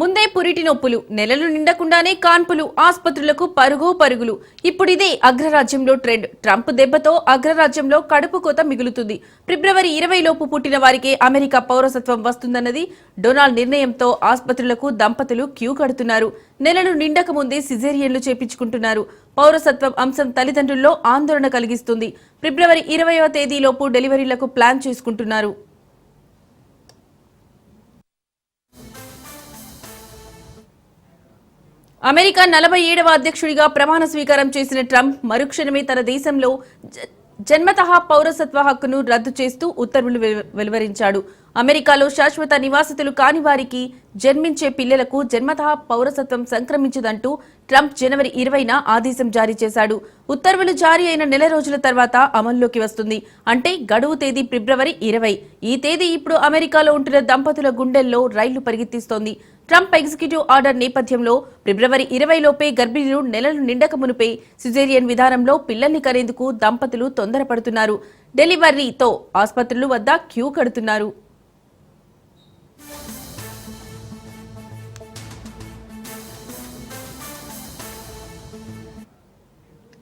ముందే పురిటి నొప్పులు నెలలు నిండకుండానే కాన్పులు ఆసుపత్రులకు పరుగు పరుగులు. ఇప్పుడిదే అగ్రరాజ్యంలో ట్రెండ్. ట్రంప్ దెబ్బతో అగ్రరాజ్యంలో కడుపు కోత మిగులుతుంది. ఫిబ్రవరి ఇరవై లోపు పుట్టిన వారికే అమెరికా పౌరసత్వం వస్తుందన్నది డొనాల్డ్ నిర్ణయంతో ఆసుపత్రులకు దంపతులు క్యూ కడుతున్నారు. నెలలు నిండక ముందే సిజేరియన్లు చేపించుకుంటున్నారు. పౌరసత్వం అంశం తల్లిదండ్రుల్లో ఆందోళన కలిగిస్తుంది. ఫిబ్రవరి ఇరవయవ తేదీలోపు డెలివరీలకు ప్లాన్ చేసుకుంటున్నారు. అమెరికా నలభై ఏడవ అధ్యక్షుడిగా ప్రమాణ స్వీకారం చేసిన ట్రంప్ మరుక్షణమే తన దేశంలో జ- జన్మతః పౌరసత్వ హక్కును రద్దు చేస్తూ ఉత్తర్వులు వెలు- వెలువరించాడు. అమెరికాలో శాశ్వత నివాసితులు కాని వారికి జన్మించే పిల్లలకు జన్మతః పౌరసత్వం సంక్రమించదంటూ ట్రంప్ జనవరి ఇరవైన ఆదేశం జారీ చేశాడు. ఉత్తర్వులు జారీ అయిన నెల రోజుల తర్వాత అమల్లోకి వస్తుంది. అంటే గడువు తేదీ ఫిబ్రవరి ఇరవై. ఈ తేదీ ఇప్పుడు అమెరికాలో ఉంటున్న దంపతుల గుండెల్లో రైళ్ళు పరిగెత్తిస్తోంది. ట్రంప్ ఎగ్జిక్యూటివ్ ఆర్డర్ నేపథ్యంలో ఫిబ్రవరి ఇరవై లోపే గర్భిణులు నెలలు నిండక మునిపే సిజేరియన్ విధానంలో పిల్లల్ని కనేందుకు దంపతులు తొందరపడుతున్నారు. డెలివరీతో ఆసుపత్రులు వద్ద క్యూ కడుతున్నారు.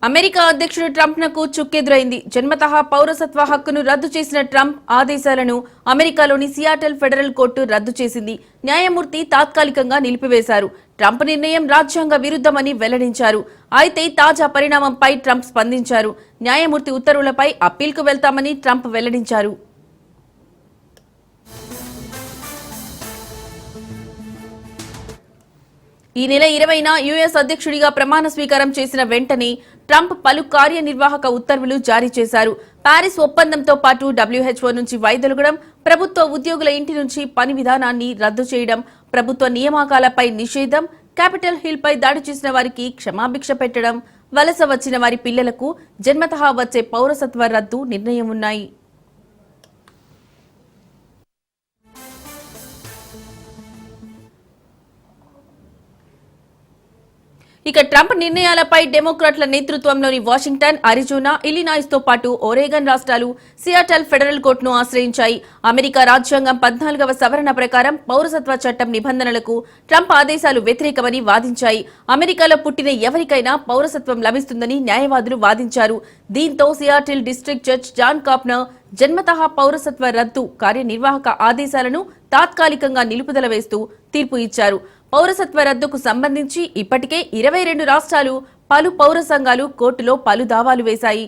అమెరికా అధ్యక్షుడు ట్రంప్నకు చుక్కెదురైంది. జన్మతః పౌరసత్వ హక్కును రద్దు చేసిన ట్రంప్ ఆదేశాలను అమెరికాలోని సియాటల్ ఫెడరల్ కోర్టు రద్దు చేసింది. న్యాయమూర్తి తాత్కాలికంగా నిలిపివేశారు. ట్రంప్ నిర్ణయం రాజ్యాంగ విరుద్ధమని వెల్లడించారు. అయితే తాజా పరిణామంపై ట్రంప్ స్పందించారు. న్యాయమూర్తి ఉత్తర్వులపై అప్పీల్కు వెళ్తామని ట్రంప్ వెల్లడించారు. ఈ నెల ఇరవైన యుఎస్ అధ్యక్షుడిగా ప్రమాణ స్వీకారం చేసిన వెంటనే ట్రంప్ పలు కార్యనిర్వాహక ఉత్తర్వులు జారీ చేశారు. పారిస్ ఒప్పందంతో పాటు డబ్ల్యూహెచ్ఓ నుంచి వైదొలగడం ప్రభుత్వ ఉద్యోగుల ఇంటి నుంచి పని విధానాన్ని రద్దు చేయడం ప్రభుత్వ నియామకాలపై నిషేధం క్యాపిటల్ హిల్పై దాడి చేసిన వారికి క్షమాభిక్ష పెట్టడం వలస వచ్చిన వారి పిల్లలకు జన్మతహా వచ్చే పౌరసత్వ రద్దు నిర్ణయం ఉన్నాయి. ఇక ట్రంప్ నిర్ణయాలపై డెమోక్రాట్ల నేతృత్వంలోని వాషింగ్టన్ అరిజోనా ఇలినాయిస్తో పాటు ఒరేగన్ రాష్ట్రాలు సియాటల్ ఫెడరల్ కోర్టును ఆశ్రయించాయి. అమెరికా రాజ్యాంగం పద్నాలుగవ సవరణ ప్రకారం పౌరసత్వ చట్టం నిబంధనలకు ట్రంప్ ఆదేశాలు వ్యతిరేకమని వాదించాయి. అమెరికాలో పుట్టిన ఎవరికైనా పౌరసత్వం లభిస్తుందని న్యాయవాదులు వాదించారు. దీంతో Seattle district judge John Coughenour జన్మతహా పౌరసత్వ రద్దు కార్యనిర్వాహక ఆదేశాలను తాత్కాలికంగా నిలుపుదల వేస్తూ తీర్పు ఇచ్చారు. పౌరసత్వ రద్దుకు సంబంధించి ఇప్పటికే ఇరవై రెండు రాష్ట్రాలు పలు పౌర సంఘాలు కోర్టులో పలు దావాలు వేశాయి.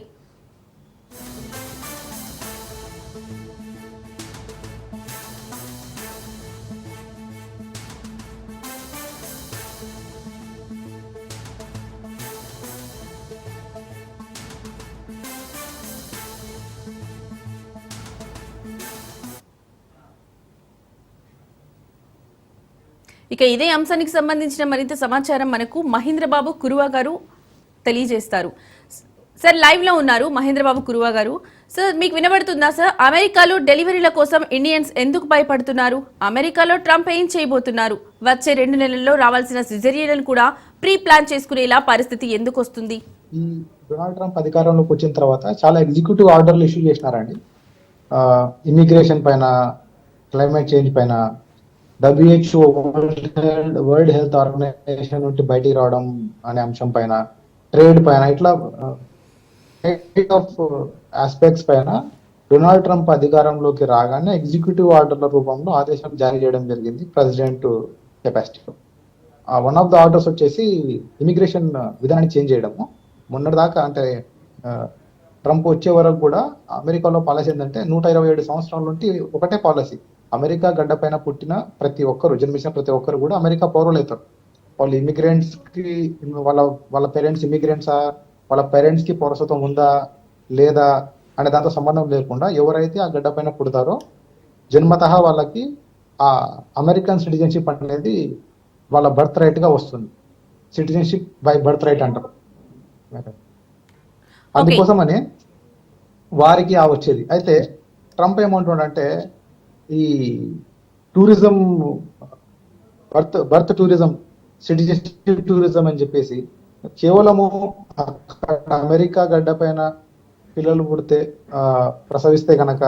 ఇక ఇదే అంశానికి సంబంధించిన మరింత సమాచారం మనకు మహేంద్రబాబు కురువా గారు తెలియజేస్తారు. సార్ లైవ్లో ఉన్నారు మహేంద్రబాబు కురువా గారు సార్ మీకు వినబడుతుందా సార్? అమెరికాలో డెలివరీల కోసం ఇండియన్స్ ఎందుకు భయపడుతున్నారు? అమెరికాలో ట్రంప్ ఏం చేయబోతున్నారు? వచ్చే రెండు నెలల్లో రావాల్సిన సిజరియన్ కూడా ప్రీ ప్లాన్ చేసుకునేలా పరిస్థితి ఎందుకు వస్తుంది? డొనాల్డ్ ట్రంప్ అధికారంలోకి వచ్చిన తర్వాత చాలా ఎగ్జిక్యూటివ్ ఆర్డర్లు ఇష్యూ చేసినారండి. ఇమిగ్రేషన్ పైన క్లైమేట్ చేంజ్ పైన డబ్ల్యూహెచ్ఓ వరల్డ్ హెల్త్ ఆర్గనైజేషన్ నుండి బయటికి రావడం అనే అంశం పైన ట్రేడ్ పైన ఇట్లా ఆఫ్ ఆస్పెక్ట్స్ uh, పైన డొనాల్డ్ ట్రంప్ అధికారంలోకి రాగానే ఎగ్జిక్యూటివ్ ఆర్డర్ల రూపంలో ఆదేశాలు జారీ చేయడం జరిగింది ప్రెసిడెంట్ కెపాసిటీలో వన్ ఆఫ్ ద ఆర్డర్స్ వచ్చేసి ఇమిగ్రేషన్ uh, విధానాన్ని చేంజ్ చేయడము. మొన్నటిదాకా అంటే ట్రంప్ వచ్చే వరకు కూడా అమెరికాలో పాలసీ ఏంటంటే నూట ఇరవై ఏడు సంవత్సరాల నుండి ఒకటే పాలసీ అమెరికా గడ్డ పైన పుట్టిన ప్రతి ఒక్కరు జన్మించిన ప్రతి ఒక్కరు కూడా అమెరికా పౌరులు అవుతారు వాళ్ళు ఇమిగ్రెంట్స్కి వాళ్ళ వాళ్ళ పేరెంట్స్ ఇమిగ్రెంట్సా వాళ్ళ పేరెంట్స్కి పౌరసత్వం ఉందా లేదా అనే దాంతో సంబంధం లేకుండా ఎవరైతే ఆ గడ్డ పైన పుడతారో జన్మతః వాళ్ళకి ఆ అమెరికన్ సిటిజన్షిప్ అనేది వాళ్ళ బర్త్ రైట్గా వస్తుంది. సిటిజన్షిప్ బై బర్త్ రైట్ అంటారు. అందుకోసమని వారికి ఆ వచ్చేది. అయితే ట్రంప్ ఏమంటున్నాడంటే ఈ tourism birth birth tourism citizenship tourism అని చెప్పేసి కేవలము అక్కడ అమెరికా గడ్డ పైన పిల్లలు పుడితే ప్రసవిస్తే కనుక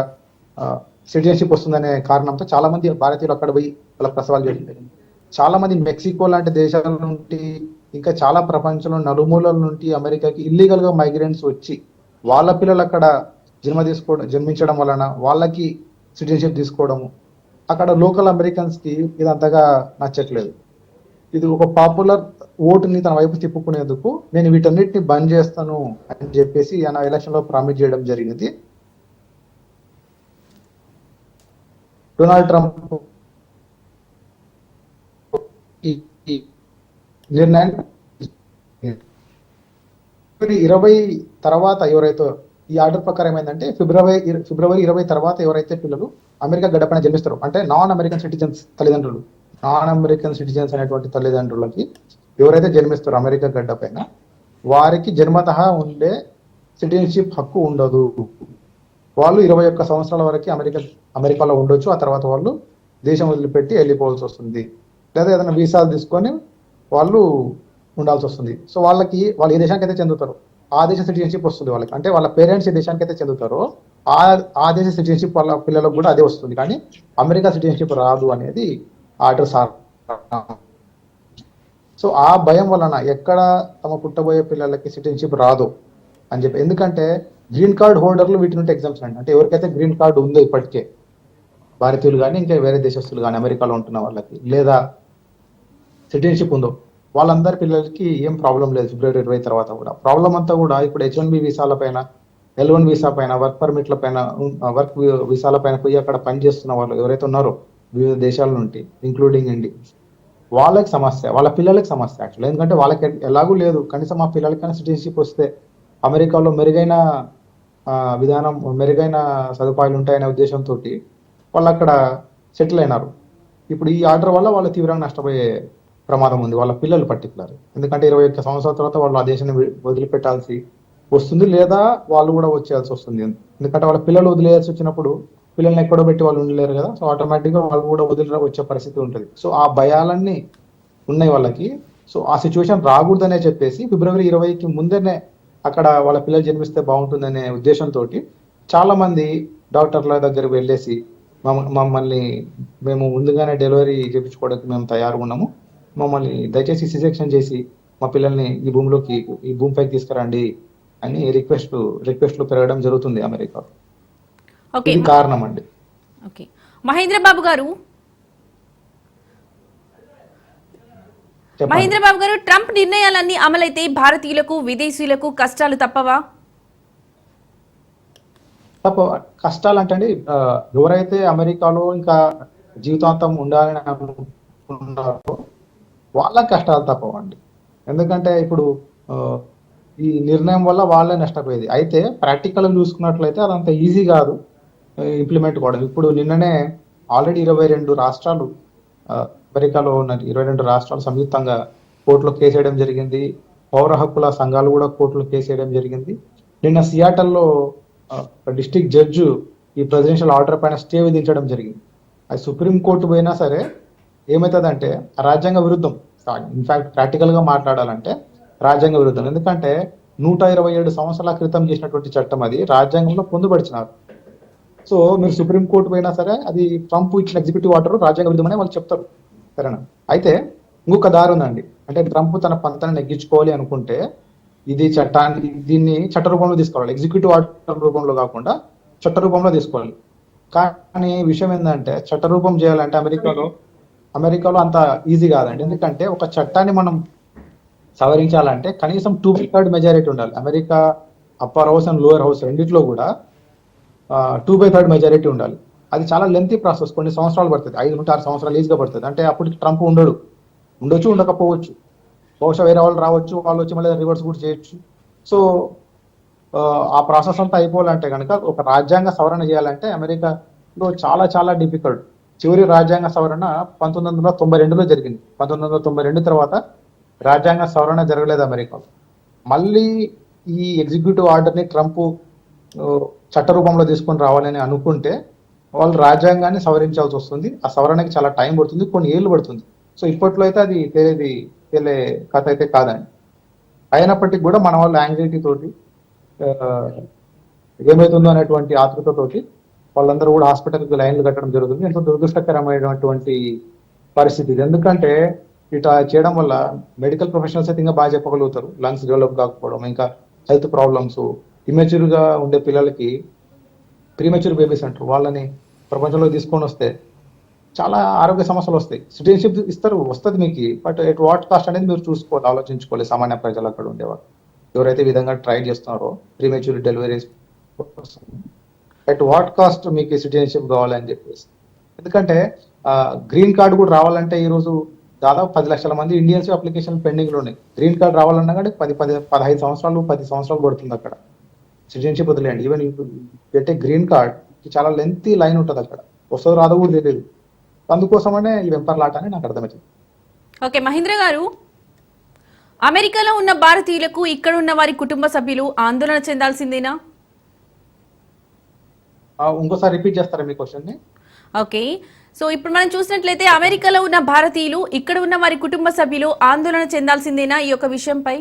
సిటిజన్షిప్ వస్తుందనే కారణంతో చాలా మంది భారతీయులు అక్కడ పోయి వాళ్ళ ప్రసవాలు చేయడం జరిగింది చాలా మంది మెక్సికో లాంటి దేశాల నుండి ఇంకా చాలా ప్రపంచంలో నలుమూలల నుండి అమెరికాకి ఇల్లీగల్గా మైగ్రెంట్స్ వచ్చి వాళ్ళ పిల్లలు అక్కడ జన్మ తీసుకోవడం జన్మించడం వలన వాళ్ళకి సిటిజన్షిప్ తీసుకోవడము. అక్కడ లోకల్ అమెరికన్స్కి ఇది అంతగా నచ్చట్లేదు. ఇది ఒక పాపులర్ ఓటుని తన వైపు తిప్పుకునేందుకు నేను వీటన్నిటిని బంద్ చేస్తాను అని చెప్పేసి ఆయన ఎలక్షన్లో ప్రామిట్ ప్రామిస్ చేయడం జరిగింది. డొనాల్డ్ ట్రంప్ ఈ నిర్ణయాన్ని ఇరవై తర్వాత ఎవరైతే ఈ ఆర్డర్ ప్రకారం ఏమైందంటే ఫిబ్రవరి ఫిబ్రవరి ఇరవై తర్వాత ఎవరైతే పిల్లలు అమెరికా గడపన జన్మిస్తారో అంటే నాన్ అమెరికన్ సిటిజన్స్ తల్లిదండ్రులు నాన్ అమెరికన్ సిటిజన్స్ అనేటువంటి తల్లిదండ్రులకి ఎవరైతే జన్మిస్తారో అమెరికా గడ్డ పైన వారికి జన్మతహా ఉండే సిటిజన్షిప్ హక్కు ఉండదు. వాళ్ళు ఇరవై ఒక్క సంవత్సరాల వరకు అమెరికా అమెరికాలో ఉండొచ్చు ఆ తర్వాత వాళ్ళు దేశం వదిలిపెట్టి వెళ్ళిపోవాల్సి వస్తుంది. లేదా ఏదైనా వీసాలు తీసుకొని వాళ్ళు ఉండాల్సి వస్తుంది. సో వాళ్ళకి వాళ్ళు ఏ దేశానికి అయితే చెందుతారు ఆ దేశ సిటిజన్షిప్ వస్తుంది వాళ్ళకి. అంటే వాళ్ళ పేరెంట్స్ ఏ దేశానికి అయితే చెందుతారో ఆ ఆ దేశ సిటిజన్షిప్ వాళ్ళ పిల్లలకు కూడా అదే వస్తుంది. కానీ అమెరికా సిటిజన్షిప్ రాదు అనేది ఆర్డర్ సార్ సో ఆ భయం వలన ఎక్కడ తమ పుట్టబోయే పిల్లలకి సిటిజన్షిప్ రాదు అని చెప్పి. ఎందుకంటే గ్రీన్ కార్డ్ హోల్డర్లు వీటి నుండి ఎగ్జామ్స్ అండి. అంటే ఎవరికైతే గ్రీన్ కార్డు ఉందో ఇప్పటికే భారతీయులు కానీ ఇంకా వేరే దేశస్తులు కానీ అమెరికాలో ఉంటున్న వాళ్ళకి లేదా సిటిజన్షిప్ ఉందో వాళ్ళందరి పిల్లలకి ఏం ప్రాబ్లం లేదు ఫిబ్రవరి ఇరవై తర్వాత కూడా. ప్రాబ్లం అంతా కూడా ఇప్పుడు హెచ్ వన్ బి వీసాల పైన ఎల్ వన్ వీసా పైన వర్క్ పర్మిట్ల పైన వర్క్ వీసాల పైన పోయి అక్కడ పని చేస్తున్న వాళ్ళు ఎవరైతే ఉన్నారో వివిధ దేశాల నుండి ఇంక్లూడింగ్ ఇండి వాళ్ళకి సమస్య వాళ్ళ పిల్లలకి సమస్య యాక్చువల్లీ ఎందుకంటే వాళ్ళకి ఎలాగూ లేదు. కనీసం మా పిల్లలకైనా సిటిజన్షిప్ వస్తే అమెరికాలో మెరుగైన విధానం మెరుగైన సదుపాయాలు ఉంటాయనే ఉద్దేశంతో వాళ్ళు అక్కడ సెటిల్ అయినారు. ఇప్పుడు ఈ ఆర్డర్ వల్ల వాళ్ళు తీవ్రంగా నష్టపోయే ప్రమాదం ఉంది వాళ్ళ పిల్లలు పర్టికులర్ ఎందుకంటే ఇరవై ఒక్క సంవత్సరాల తర్వాత వాళ్ళు ఆ దేశాన్ని వదిలిపెట్టాల్సి వస్తుంది లేదా వాళ్ళు కూడా వచ్చేయాల్సి వస్తుంది. ఎందుకంటే వాళ్ళ పిల్లలు వదిలేయాల్సి వచ్చినప్పుడు పిల్లల్ని ఎక్కడో పెట్టి వాళ్ళు ఉండలేరు కదా సో ఆటోమేటిక్గా వాళ్ళు కూడా వదిలి వచ్చే పరిస్థితి ఉంటుంది. సో ఆ భయాలన్నీ ఉన్నాయి వాళ్ళకి. సో ఆ సిచ్యువేషన్ రాకూడదనే చెప్పేసి ఫిబ్రవరి ఇరవైకి ముందరనే అక్కడ వాళ్ళ పిల్లలు జన్మిస్తే బాగుంటుందనే ఉద్దేశంతో చాలా మంది డాక్టర్ల దగ్గరికి వెళ్ళేసి మమ్మల్ని మేము ముందుగానే డెలివరీ చేయించుకోవడానికి మేము తయారు ఉన్నాము. మమ్మల్ని దయచేసి సిసెక్షన్ చేసి మా పిల్లల్ని ఈ భూమిలోకి ఈ భూమిపైకి తీసుకురండి అని రిక్వెస్ట్ రిక్వెస్ట్లు పెరగడం జరుగుతుంది అమెరికా. ఇది కారణం అండి. ఓకే. మహేంద్ర బాబు గారు? మహేంద్ర బాబు గారు ట్రంప్ నిర్ణయాలన్నీ అమలైతే భారతీయులకు విదేశీయులకు కష్టాలు తప్పవా? తప్ప కష్టాలు అంటే అండి ఎవరైతే అమెరికాలో ఇంకా జీవితాంతం ఉండాలని అనుకుంటున్నారో వాళ్ళ కష్టాలు తప్పవండి. ఎందుకంటే ఇప్పుడు ఈ నిర్ణయం వల్ల వాళ్ళే నష్టపోయేది. అయితే ప్రాక్టికల్ చూసుకున్నట్లయితే అదంత ఈజీ కాదు ఇంప్లిమెంట్ కూడా ఇప్పుడు నిన్ననే ఆల్రెడీ ఇరవై రెండు రాష్ట్రాలు అమెరికాలో ఉన్న ఇరవై రెండు రాష్ట్రాలు సంయుక్తంగా కోర్టులో కేసు వేయడం జరిగింది. పౌర హక్కుల సంఘాలు కూడా కోర్టులో కేసు వేయడం జరిగింది. నిన్న సియాటల్లో డిస్టిక్ జడ్జు ఈ ప్రెసిడెన్షియల్ ఆర్డర్ పైన స్టే విధించడం జరిగింది. అది సుప్రీం కోర్టు పోయినా సరే ఏమవుతుందంటే రాజ్యాంగ విరుద్ధం. ఇన్ఫాక్ట్ ప్రాక్టికల్గా మాట్లాడాలంటే రాజ్యాంగ విరుద్ధం. ఎందుకంటే నూట ఇరవై ఏడు సంవత్సరాల క్రితం చేసినటువంటి చట్టం అది రాజ్యాంగంలో పొందుపరిచినారు. సో మీరు సుప్రీం కోర్టు పోయినా సరే అది ట్రంప్ ఇచ్చిన ఎగ్జిక్యూటివ్ ఆర్డర్ రాజ్యాంగ విరుద్ధమని వాళ్ళు చెప్తారు. సరేనా? అయితే ఇంకొక దారి ఉందండి. అంటే ట్రంప్ తన పంతను నెగ్గించుకోవాలి అనుకుంటే ఇది చట్టాన్ని దీన్ని చట్ట రూపంలో తీసుకోవాలి. ఎగ్జిక్యూటివ్ ఆర్డర్ రూపంలో కాకుండా చట్ట రూపంలో తీసుకోవాలి. కానీ విషయం ఏంటంటే చట్ట రూపం చేయాలంటే అమెరికాలో అమెరికాలో అంత ఈజీ కాదండి. ఎందుకంటే ఒక చట్టాన్ని మనం సవరించాలంటే కనీసం టూ థర్డ్ మెజారిటీ ఉండాలి. America upper house and lower house రెండిట్లో కూడా టూ బై థర్డ్ మెజారిటీ ఉండాలి. అది చాలా లెంతీ ప్రాసెస్ కొన్ని సంవత్సరాలు పడుతుంది. ఐదు నుండి ఆరు సంవత్సరాలు ఈజీగా పడుతుంది. అంటే అప్పటికి ట్రంప్ ఉండడు. ఉండొచ్చు ఉండకపోవచ్చు. బహుశా వేరే వాళ్ళు రావచ్చు వాళ్ళు వచ్చి మళ్ళీ రివర్స్ కూడా చేయొచ్చు. సో ఆ ప్రాసెస్ అంతా అయిపోవాలంటే కనుక ఒక రాజ్యాంగ సవరణ చేయాలంటే అమెరికాలో చాలా చాలా డిఫికల్ట్ చివరి రాజ్యాంగ సవరణ పంతొమ్మిది వందల తొంభై రెండులో జరిగింది. పంతొమ్మిది వందల తొంభై రెండు తర్వాత రాజ్యాంగ సవరణ జరగలేదు అమెరికాలో మళ్ళీ ఈ ఎగ్జిక్యూటివ్ ఆర్డర్ని ట్రంప్ చట్ట రూపంలో తీసుకొని రావాలని అనుకుంటే వాళ్ళు రాజ్యాంగాన్ని సవరించాల్సి వస్తుంది. ఆ సవరణకి చాలా టైం పడుతుంది కొన్ని ఏళ్ళు పడుతుంది. సో ఇప్పట్లో అయితే అది తేలేది తెలియ కథ అయితే కాదండి అయినప్పటికీ కూడా మన వాళ్ళు యాంగ్జైటీ తోటి ఏమవుతుందో అనేటువంటి ఆతృతతోటి వాళ్ళందరూ కూడా హాస్పిటల్కి లైన్లు కట్టడం జరుగుతుంది. ఎంతో దురదృష్టకరమైనటువంటి పరిస్థితి ఇది. ఎందుకంటే ఇట్లా చేయడం వల్ల మెడికల్ ప్రొఫెషనల్స్ అయితే ఇంకా బాగా చెప్పగలుగుతారు. లంగ్స్ డెవలప్ కాకపోవడం ఇంకా హెల్త్ ప్రాబ్లమ్స్ ఇమెచ్యూర్గా ఉండే పిల్లలకి ప్రీమెచ్యూర్ బేబీస్ అంటారు వాళ్ళని ప్రపంచంలో తీసుకొని వస్తే చాలా ఆరోగ్య సమస్యలు వస్తాయి. సిటిజన్షిప్ ఇస్తారు వస్తుంది మీకు బట్ ఎట్ వాట్ కాస్ట్ అనేది మీరు చూసుకోవాలి ఆలోచించుకోవాలి. సామాన్య ప్రజలు అక్కడ ఉండేవారు ఎవరైతే విధంగా ట్రై చేస్తున్నారో premature deliveries at what cost మీకు సిటిజన్షిప్ కావాలని చెప్పేసి. ఎందుకంటే గ్రీన్ కార్డు కూడా రావాలంటే ఈరోజు దాదాపు పది లక్షల మంది ఇండియన్స్ అప్లికేషన్ పెండింగ్లో ఉన్నాయి. గ్రీన్ కార్డు రావాలన్నా కానీ పది పది పదహైదు సంవత్సరాలు పది సంవత్సరాలు పడుతుంది అక్కడ. సిటిజన్షిప్ వదిలేయండి. ఈవెన్ పెట్టే గ్రీన్ కార్డ్ చాలా లెంతీ లైన్ ఉంటుంది అక్కడ. వస్తుందో రాదో కూడా తెలియదు. అందుకోసమనే ఈ వెంపర్లాట అని నాకు అర్థమవుతుంది ఓకే మహేంద్ర గారు. అమెరికాలో ఉన్న భారతీయులకు ఇక్కడ ఉన్న వారి కుటుంబ సభ్యులు ఆందోళన చెందాల్సిందేనా? ఇంకోసారి రిపీట్ చేస్తారా మీ క్వశ్చన్ని? ఓకే సో ఇప్పుడు మనం చూసినట్లయితే అమెరికాలో ఉన్న భారతీయులు ఇక్కడ ఉన్న వారి కుటుంబ సభ్యులు ఆందోళన చెందాల్సిందేనా ఈ యొక్క విషయంపై?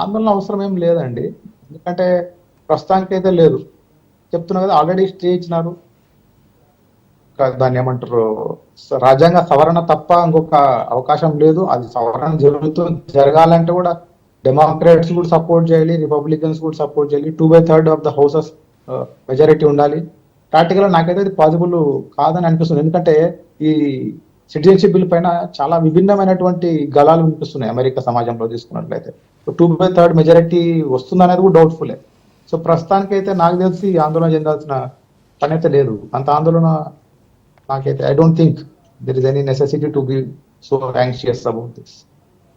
ఆందోళన అవసరం ఏం లేదండి. ఎందుకంటే ప్రస్తుతానికి అయితే లేదు. చెప్తున్నా కదా ఆల్రెడీ స్టే ఇచ్చినారు. దాన్ని ఏమంటారు రాజ్యాంగ సవరణ తప్ప ఇంకొక అవకాశం లేదు. అది సవరణ జరుగుతూ జరగాలంటే కూడా డెమోక్రాట్స్ కూడా సపోర్ట్ చేయాలి రిపబ్లికన్స్ కూడా సపోర్ట్ చేయాలి. Two by third of the houses majority ఉండాలి. ప్రాక్టికల్గా నాకైతే అది పాసిబుల్ కాదని అనిపిస్తుంది. ఎందుకంటే ఈ సిటిజన్షిప్ బిల్ పైన చాలా విభిన్నమైనటువంటి గలాలు వినిపిస్తున్నాయి అమెరికా సమాజంలో తీసుకున్నట్లయితే. టూ బై థర్డ్ మెజారిటీ వస్తుంది అనేది కూడా డౌట్ఫుల్లే సో ప్రస్తుతానికి అయితే నాకు తెలిసి ఆందోళన చెందాల్సిన పని అయితే లేదు. అంత ఆందోళన నాకైతే I don't think there is any necessity to be so anxious about this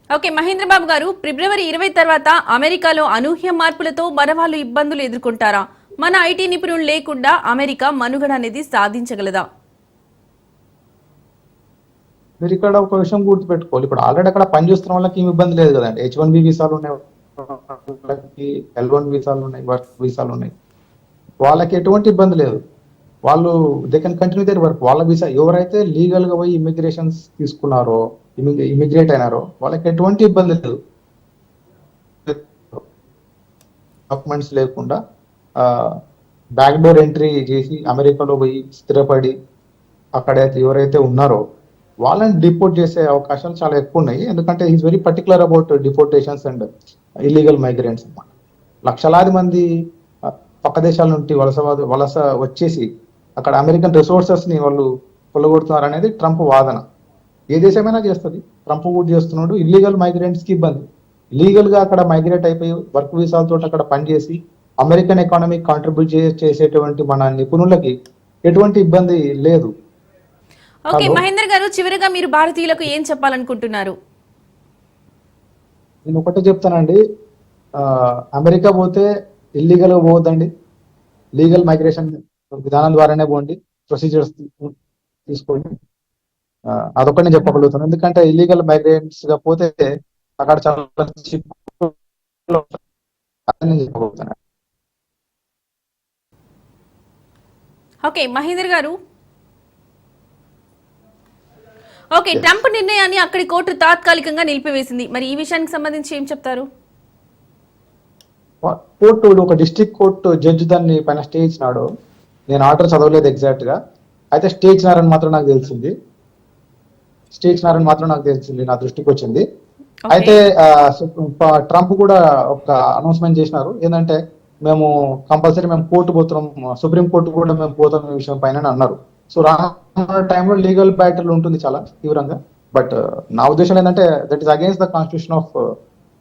okay Mahendra Babu గారు ఫిబ్రవరి ఇరవై తర్వాత అమెరికాలో అనూహ్య మార్పులతో మన వాళ్ళు ఇబ్బందులు ఎదుర్కొంటారా? మన ఐటీ నిపుణులు లేకుండా అమెరికా మనుగడ అనేది సాధించగలదా? మీరు ఇక్కడ ఒక విషయం గుర్తుపెట్టుకోవాలి. ఇప్పుడు ఆల్రెడీ అక్కడ పని చేస్తున్న వాళ్ళకి ఏమి ఇబ్బంది లేదు కదండి. హెచ్ వన్ బి వీసాలు ఉన్నాయి. వాళ్ళకి ఎల్ వన్ వీసాలు ఉన్నాయి. వర్క్ వీసాలు ఉన్నాయి. వాళ్ళకి ఎటువంటి ఇబ్బంది లేదు. వాళ్ళు they can continue their work వాళ్ళ వీసా ఎవరైతే లీగల్గా పోయి ఇమిగ్రేషన్స్ తీసుకున్నారో ఇమిగ్రేట్ అయినారో వాళ్ళకి ఎటువంటి ఇబ్బంది లేదు. డాక్యుమెంట్స్ లేకుండా బ్యాక్ డోర్ ఎంట్రీ చేసి అమెరికాలో పోయి స్థిరపడి అక్కడైతే ఎవరైతే ఉన్నారో వాళ్ళని డిపోర్ట్ చేసే అవకాశాలు చాలా ఎక్కువ ఉన్నాయి. ఎందుకంటే is very particular about deportations and illegal migrants అనమాట లక్షలాది మంది పక్క దేశాల నుండి వలస వలస వచ్చేసి అక్కడ అమెరికన్ రిసోర్సెస్ని వాళ్ళు కొల్లగొడుతున్నారు అనేది ట్రంప్ వాదన. ఏ దేశమైనా చేస్తుంది. ట్రంప్ కూడా చేస్తున్నాడు. ఇల్లీగల్ మైగ్రెంట్స్కి ఇబ్బంది. లీగల్గా అక్కడ మైగ్రేట్ అయిపోయి వర్క్ వీసాలతో అక్కడ పనిచేసి అమెరికన్ ఎకానమీ కాంట్రిబ్యూట్ చేసేటువంటి మన నిపుణులకి ఎటువంటి ఇబ్బంది లేదు. ఓకే. మహేంద్ర గారు చివరిగా మీరు భారతీయులకు ఏం చెప్పాలనుకుంటున్నారు? నేను ఒకటే చెప్తానండి. అమెరికా పోతే ఇల్లీగల్గా పోవద్దండి. లీగల్ మైగ్రేషన్ విధానం ద్వారానే పోండి. ప్రొసీజర్స్ తీసుకోండి. అదొకటి నేను చెప్పగలుగుతాను. ఎందుకంటే ఇల్లీగల్ మైగ్రెంట్స్గా పోతే అక్కడ చాలా చెప్పగలుగుతాను. ఓకే మహేంద్ర గారు. ఓకే ట్రంప్ నిర్ణయాన్ని అక్కడి కోర్టు తాత్కాలికంగా నిలిపివేసింది. మరి ఈ విషయానికి సంబంధించి ఏం చెప్తారు? కోర్టు ఒక డిస్ట్రిక్ట్ కోర్టు జడ్జి దాన్ని పైన స్టే ఇచ్చినాడు. నేను ఆర్డర్ చదవలేదు ఎగ్జాక్ట్గా అయితే స్టే ఇచ్చినారని మాత్రం నాకు తెలిసింది. స్టే ఇచ్చినారని మాత్రం నాకు తెలిసింది నా దృష్టికి వచ్చింది. అయితే ట్రంప్ కూడా ఒక అనౌన్స్మెంట్ చేసినారు. ఏంటంటే మేము కంపల్సరీ మేము కోర్టు పోతున్నాం. సుప్రీం కోర్టు కూడా మేము పోతాం ఈ విషయం పైన అన్నారు. సో రానున్న టైంలో లీగల్ బ్యాటిల్ ఉంటుంది చాలా తీవ్రంగా. బట్ uh, నా ఉద్దేశం ఏంటంటే that is against the constitution of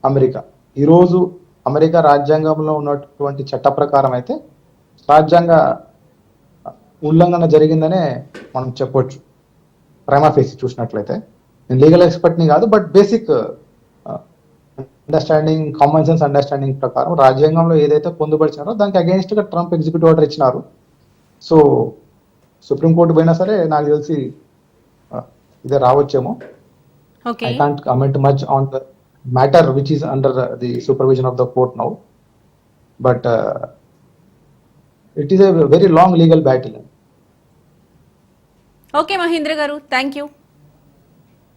America ఈ రోజు అమెరికా రాజ్యాంగంలో ఉన్నటువంటి చట్ట ప్రకారం అయితే రాజ్యాంగ ఉల్లంఘన జరిగిందనే మనం చెప్పొచ్చు. ప్రైమా ఫేసి చూసినట్లయితే. నేను లీగల్ ఎక్స్పర్ట్ని కాదు but basic understanding common sense understanding ప్రకారం రాజ్యాంగంలో ఏదైతే పొందుపరిచినారో దానికి అగేన్స్ట్గా ట్రంప్ ఎగ్జిక్యూటివ్ ఆర్డర్ ఇచ్చినారు. సో సుప్రీంకోర్టు పోయినా సరే నాకు తెలిసి ఇదే రావచ్చేమో. Comment much on the matter which is under uh, the supervision of the court now. But uh, it is a very long legal battle. Okay Mahendra గారు thank you